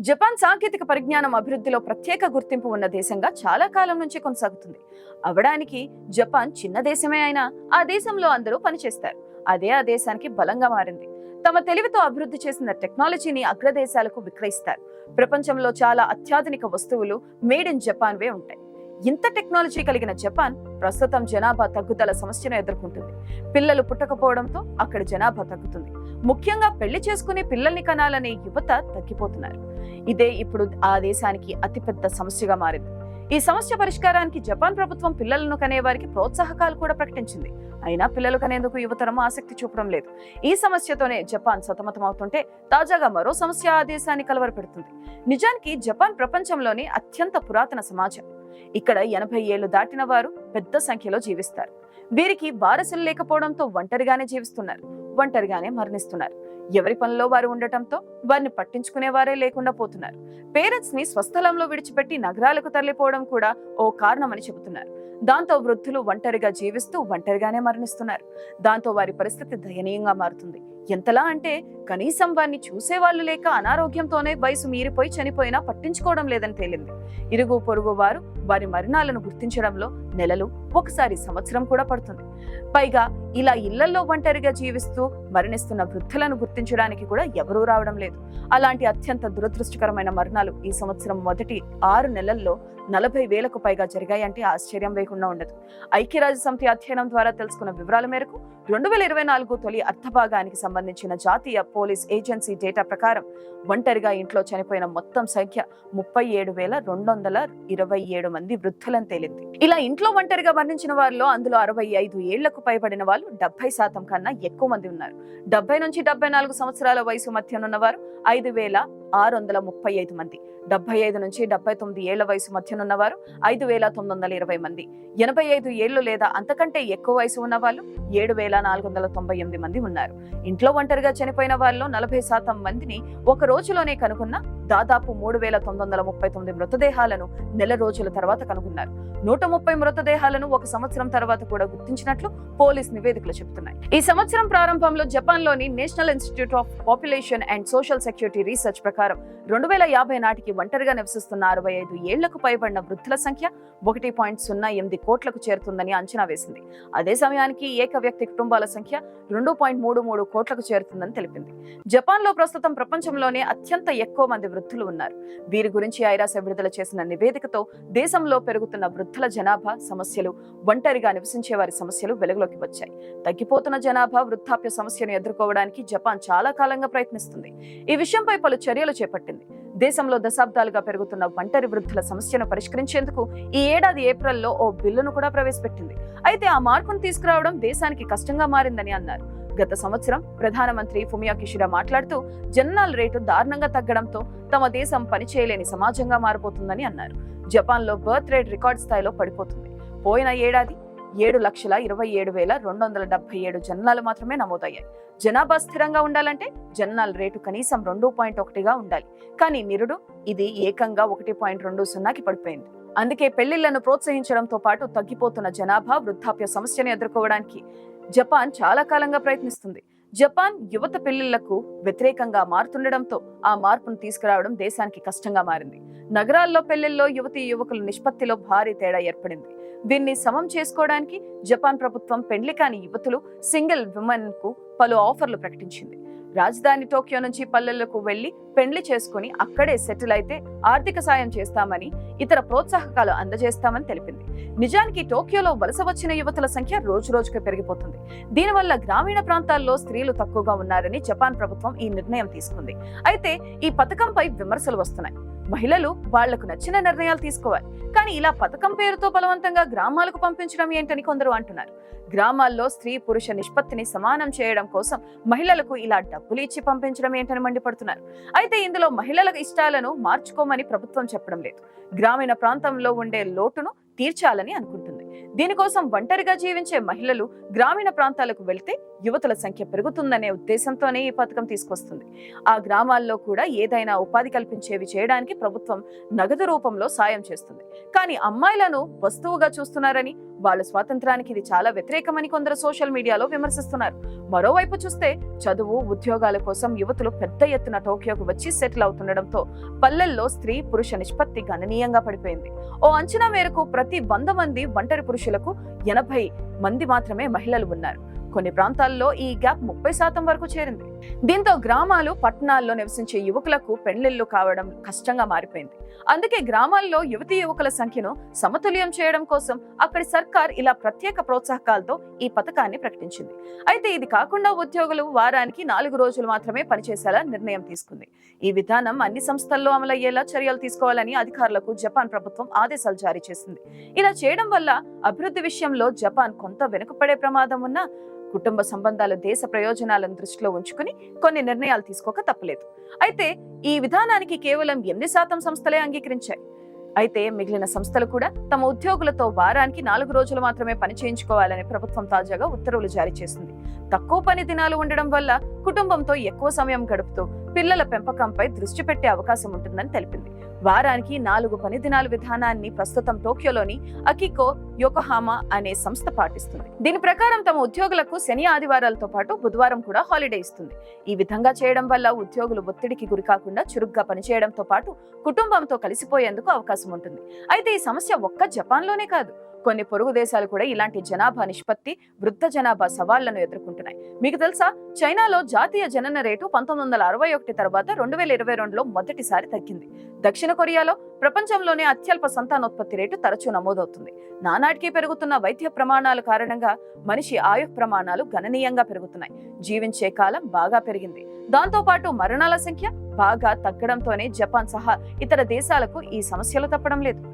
Japan సాంకేతిక పరిజ్ఞానం అభివృద్ధిలో ప్రత్యేక గుర్తింపు ఉన్న దేశంగా చాలా కాలం నుంచి కొనసాగుతుంది. అవడానికి జపాన్ చిన్న దేశమే అయినా ఆ దేశంలో అందరూ పనిచేస్తారు. అదే ఆ దేశానికి బలంగా మారింది. తమ తెలివితో అభివృద్ధి చేసిన టెక్నాలజీని అగ్రదేశాలకు విక్రయిస్తారు. ప్రపంచంలో చాలా అత్యాధునిక వస్తువులు మేడ్ ఇన్ జపాన్ వే ఉంటాయి. ఇంత టెక్నాలజీ కలిగిన జపాన్ ప్రస్తుతం జనాభా తగ్గుదల సమస్యను ఎదుర్కొంటుంది. పిల్లలు పుట్టకపోవడంతో అక్కడ జనాభా తగ్గుతుంది. ముఖ్యంగా పెళ్ళి చేసుకునే పిల్లల్ని కనాలనే యువత తగ్గిపోతున్నారు. ఇదే ఇప్పుడు ఆ దేశానికి అతిపెద్ద సమస్యగా మారింది. ఈ సమస్య పరిష్కారానికి జపాన్ ప్రభుత్వం పిల్లలను కనేవారికి ప్రోత్సాహకాలు కూడా ప్రకటించింది. అయినా పిల్లలు కనేందుకు యువతరం ఆసక్తి చూపడం లేదు. ఈ సమస్యతోనే జపాన్ సతమతమవుతుంటే తాజాగా మరో సమస్య ఆ దేశాన్ని కలవరపెడుతుంది. నిజానికి జపాన్ ప్రపంచంలోనే అత్యంత పురాతన సమాజం. ఇక్కడ ఎనభై ఏళ్ళు దాటిన వారు పెద్ద సంఖ్యలో జీవిస్తారు. వీరికి వారసులు లేకపోవడంతో ఒంటరిగానే జీవిస్తున్నారు. ఒంటరిగానే మరణిస్తున్నారు. ఎవరి పనిలో వారు ఉండటంతో వారిని పట్టించుకునే వారే లేకుండా పోతున్నారు. పేరెంట్స్ని స్వస్థలంలో విడిచిపెట్టి నగరాలకు తరలిపోవడం కూడా ఓ కారణమని చెబుతున్నారు. దాంతో వృద్ధులు ఒంటరిగా జీవిస్తూ ఒంటరిగానే మరణిస్తున్నారు. దాంతో వారి పరిస్థితి దయనీయంగా మారుతుంది. ఎంతలా అంటే కనీసం వారిని చూసేవాళ్ళు లేక అనారోగ్యంతోనే వయసు మీరిపోయి చనిపోయినా పట్టించుకోవడం లేదని తేలింది. ఇరుగు పొరుగు వారు వారి మరణాలను గుర్తించడంలో నెలలు ఒకసారి సంవత్సరం కూడా పడుతుంది. పైగా ఇలా ఇళ్ళలో ఒంటరిగా జీవిస్తూ మరణిస్తున్న వృద్ధులను గుర్తించడానికి కూడా ఎవరూ రావడం లేదు. అలాంటి అత్యంత దురదృష్టకరమైన మరణాలు ఈ సంవత్సరం మొదటి ఆరు నెలల్లో నలభై వేలకు పైగా జరిగాయంటే ఆశ్చర్యం వేయకుండా ఉండదు. ఐక్యరాజ్య సమితి అధ్యయనం ద్వారా తెలుసుకున్న వివరాల మేరకు రెండు వేల ఇరవై నాలుగు తొలి అర్థభాగానికి సంబంధించిన జాతీయ పోలీస్ ఏజెన్సీ డేటా ప్రకారం ఒంటరిగా ఇంట్లో చనిపోయిన మొత్తం సంఖ్య ముప్పై ఏడు వేల రెండు వందల ఇరవై ఏడు మంది వృద్ధులని తేలింది. ఇలా ఇంట్లో ఒంటరిగా మరణించిన వారిలో అందులో అరవై ఐదు ఏళ్ళకు పైబడిన వాళ్ళు డెబ్బై శాతం కన్నా ఎక్కువ మంది ఉన్నారు. డెబ్బై నుంచి డెబ్బై నాలుగు సంవత్సరాల వయసు మధ్యనున్న వారు ఐదు వేల ఆరు వందల ముప్పై ఐదు మంది. డెబ్బై ఐదు నుంచి డెబ్బై తొమ్మిది ఏళ్ళ వయసు మధ్యనున్నవారు ఐదు వేల తొమ్మిది వందల ఇరవై మంది. ఎనభై ఐదు ఏళ్ళు లేదా అంతకంటే ఎక్కువ వయసు ఉన్న వాళ్ళు ఏడు వేల నాలుగు వందల తొంభై ఎనిమిది మంది ఉన్నారు. ఇంట్లో ఒంటరిగా చనిపోయిన వాళ్ళు నలభై శాతం మందిని ఒక రోజులోనే కనుగొన్న దాదాపు మూడు వేల తొమ్మిది వందల ముప్పై తొమ్మిది మృతదేహాలను నెల రోజుల తర్వాత కనుగొన్నారు. నూట ముప్పై మృతదేహాలను ఒక సంవత్సరం తర్వాత కూడా గుర్తించినట్లు పోలీస్ నివేదికలు చెబుతున్నాయి. ఈ సంవత్సరం ప్రారంభంలో జపాన్లోని national institute of population and social security research ప్రకారం రెండు వేల యాభై నాటికి ఒంటరిగా నివసిస్తున్న అరవై ఐదు ఏళ్ళకు పైబడిన వృద్ధుల సంఖ్య ఒకటి పాయింట్ సున్నా ఎనిమిది కోట్లకు చేరుతుందని అంచనా వేసింది. అదే సమయానికి ఏక వ్యక్తి కుటుంబాల సంఖ్య రెండు పాయింట్ మూడు మూడు కోట్లకు చేరుతుందని తెలిపింది. జపాన్లో ప్రస్తుతం ప్రపంచంలోనే అత్యంత ఎక్కువ మంది వృద్ధులు ఉన్నారు. వీరి గురించి ఐరాస విడుదల చేసిన నివేదికతో దేశంలో పెరుగుతున్న వృద్ధుల జనాభా సమస్యలు ఒంటరిగా నివసించే వారి సమస్యలు వెలుగులోకి వచ్చాయి. తగ్గిపోతున్న జనాభా వృద్ధాప్య సమస్యను ఎదుర్కోవడానికి జపాన్ చాలా కాలంగా ప్రయత్నిస్తుంది. ఈ విషయంపై పలు చర్యలు చేపట్టింది. దేశంలో దశాబ్దాలుగా పెరుగుతున్న ఒంటరి వృద్ధుల సమస్యను పరిష్కరించేందుకు ఈ ఏడాది ఏప్రిల్లో ఓ బిల్లును కూడా ప్రవేశపెట్టింది. అయితే ఆ మార్పును తీసుకురావడం దేశానికి కష్టంగా మారిందని అన్నారు. గత సంవత్సరం ప్రధానమంత్రి ఫుమియా కిషిడా మాట్లాడుతూ జననాల రేటు దారుణంగా తగ్గడంతో తమ దేశం పనిచేయలేని సమాజంగా మారిపోతుందని అన్నారు. జపాన్లో బర్త్ రేట్ రికార్డ్ స్థాయిలో పడిపోతుంది. పోయిన ఏడాది ఏడు లక్షల ఇరవై ఏడు వేల రెండు వందల డెబ్బై ఏడు జననాలు మాత్రమే నమోదయ్యాయి. జనాభా స్థిరంగా ఉండాలంటే జననాల రేటు కనీసం రెండు పాయింట్ ఒకటిగా ఉండాలి. కానీ నిరుడు ఇది ఏకంగా ఒకటి పాయింట్ రెండు సున్నాకి పడిపోయింది. అందుకే పెళ్ళిళ్ళను ప్రోత్సహించడంతో పాటు తగ్గిపోతున్న జనాభా వృద్ధాప్య సమస్యను ఎదుర్కోవడానికి జపాన్ చాలా కాలంగా ప్రయత్నిస్తుంది. జపాన్ యువత పెళ్ళిళ్ళకు వ్యతిరేకంగా మారుతుండడంతో ఆ మార్పును తీసుకురావడం దేశానికి కష్టంగా మారింది. నగరాల్లో పెళ్ళిల్లో యువతీ యువకుల నిష్పత్తిలో భారీ తేడా ఏర్పడింది. దీన్ని సమం చేసుకోవడానికి జపాన్ ప్రభుత్వం పెండ్లి కాని యువతులు సింగిల్ విమెన్కు పలు ఆఫర్లు ప్రకటించింది. రాజధాని టోక్యో నుంచి పల్లెలకు వెళ్ళి పెండ్లి చేసుకుని అక్కడే సెటిల్ అయితే ఆర్థిక సాయం చేస్తామని ఇతర ప్రోత్సాహకాలు అందజేస్తామని తెలిపింది. నిజానికి టోక్యోలో వలస వచ్చిన యువతుల సంఖ్య రోజు రోజుకు పెరిగిపోతుంది. దీనివల్ల గ్రామీణ ప్రాంతాల్లో స్త్రీలు తక్కువగా ఉన్నారని జపాన్ ప్రభుత్వం ఈ నిర్ణయం తీసుకుంది. అయితే ఈ పథకంపై విమర్శలు వస్తున్నాయి. మహిళలు వాళ్ళకు నచ్చిన నిర్ణయాలు తీసుకోవాలి. కానీ ఇలా పథకం పేరుతో బలవంతంగా గ్రామాలకు పంపించడం ఏంటని కొందరు అంటున్నారు. గ్రామాల్లో స్త్రీ పురుష నిష్పత్తిని సమానం చేయడం కోసం మహిళలకు ఇలా డబ్బులు ఇచ్చి పంపించడం ఏంటని మండిపడుతున్నారు. అయితే ఇందులో మహిళల ఇష్టాలను మార్చుకోమని ప్రభుత్వం చెప్పడం లేదు. గ్రామీణ ప్రాంతంలో ఉండే లోటును తీర్చాలని అనుకుంటుంది దీనికోసం ఒంటరిగా జీవించే మహిళలు గ్రామీణ ప్రాంతాలకు వెళ్తే యువతుల సంఖ్య పెరుగుతుందనే ఉద్దేశంతోనే ఈ పథకం తీసుకొస్తుంది. ఆ గ్రామాల్లో కూడా ఏదైనా ఉపాధి కల్పించేవి చేయడానికి ప్రభుత్వం నగదు రూపంలో సాయం చేస్తుంది. కానీ అమ్మాయిలను వస్తువుగా చూస్తున్నారని వాళ్ళ స్వాతంత్రానికి ఇది చాలా వ్యతిరేకమని కొందరు సోషల్ మీడియాలో విమర్శిస్తున్నారు. మరోవైపు చూస్తే చదువు ఉద్యోగాల కోసం యువతులు పెద్ద ఎత్తున టోక్యోకు వచ్చి సెటిల్ అవుతుండడంతో పల్లెల్లో స్త్రీ పురుష నిష్పత్తి గణనీయంగా పడిపోయింది. ఓ అంచనా మేరకు ప్రతి వంద మంది ఒంటరి పురుషులకు ఎనభై మంది మాత్రమే మహిళలు ఉన్నారు. కొన్ని ప్రాంతాల్లో ఈ గ్యాప్ ముప్పై శాతం వరకు చేరింది. దీంతో గ్రామాలు పట్టణాల్లో నివసించే యువకులకు పెళ్ళిళ్ళు కావడం కష్టంగా మారిపోయింది. అందుకే గ్రామాల్లో యువతి యువకుల సంఖ్యను సమతుల్యం చేయడం కోసం అక్కడి సర్కార్ ఇలా ప్రత్యేక ప్రోత్సాహకాలతో ఈ పథకాన్ని ప్రకటించింది. అయితే ఇది కాకుండా ఉద్యోగులు వారానికి నాలుగు రోజులు మాత్రమే పనిచేసేలా నిర్ణయం తీసుకుంది. ఈ విధానం అన్ని సంస్థల్లో అమలయ్యేలా చర్యలు తీసుకోవాలని అధికారులకు జపాన్ ప్రభుత్వం ఆదేశాలు జారీ చేసింది. ఇలా చేయడం వల్ల అభివృద్ధి విషయంలో జపాన్ కొంత వెనుకపడే ప్రమాదం ఉన్నా కుటుంబ సంబంధాలు దేశ ప్రయోజనాలను దృష్టిలో ఉంచుకుని కొన్ని నిర్ణయాలు తీసుకోక తప్పలేదు. అయితే ఈ విధానానికి కేవలం ఎనిమిది శాతం సంస్థలే అంగీకరించాయి. అయితే మిగిలిన సంస్థలు కూడా తమ ఉద్యోగులతో వారానికి నాలుగు రోజులు మాత్రమే పని చేయించుకోవాలని ప్రభుత్వం తాజాగా ఉత్తర్వులు జారీ చేసింది. తక్కువ పని దినాలు ఉండడం వల్ల కుటుంబంతో ఎక్కువ సమయం గడుపుతూ పిల్లల పెంపకంపై దృష్టి పెట్టే అవకాశం ఉంటుందని తెలిపింది. వారానికి నాలుగు పని దినాల విధానాన్ని ప్రస్తుతం టోక్యోలోని అకికో యోకోహామా అనే సంస్థ పాటిస్తుంది. దీని ప్రకారం తమ ఉద్యోగులకు శని ఆదివారాలతో పాటు బుధవారం కూడా హాలిడే ఇస్తుంది. ఈ విధంగా చేయడం వల్ల ఉద్యోగులు ఒత్తిడికి గురి కాకుండా చురుగ్గా పనిచేయడంతో పాటు కుటుంబంతో కలిసిపోయేందుకు అవకాశం ఉంటుంది. అయితే ఈ సమస్య ఒక్క జపాన్లోనే కాదు. కొన్ని పొరుగు దేశాలు కూడా ఇలాంటి జనాభా నిష్పత్తి వృద్ధ జనాభా సవాళ్ళను ఎదుర్కొంటున్నాయి. మీకు తెలుసా? చైనాలో జాతీయ జనన రేటు పంతొమ్మిది వందల అరవై ఒకటి తర్వాత రెండు వేల ఇరవై రెండులో మొదటిసారి తగ్గింది. దక్షిణ కొరియాలో ప్రపంచంలోనే అత్యల్ప సంతానోత్పత్తి రేటు తరచూ నమోదవుతుంది. నానాటికి పెరుగుతున్న వైద్య ప్రమాణాల కారణంగా మనిషి ఆయు ప్రమాణాలు గణనీయంగా పెరుగుతున్నాయి. జీవించే కాలం బాగా పెరిగింది. దాంతోపాటు మరణాల సంఖ్య బాగా తగ్గడంతోనే జపాన్ సహా ఇతర దేశాలకు ఈ సమస్యలు తప్పడం లేదు.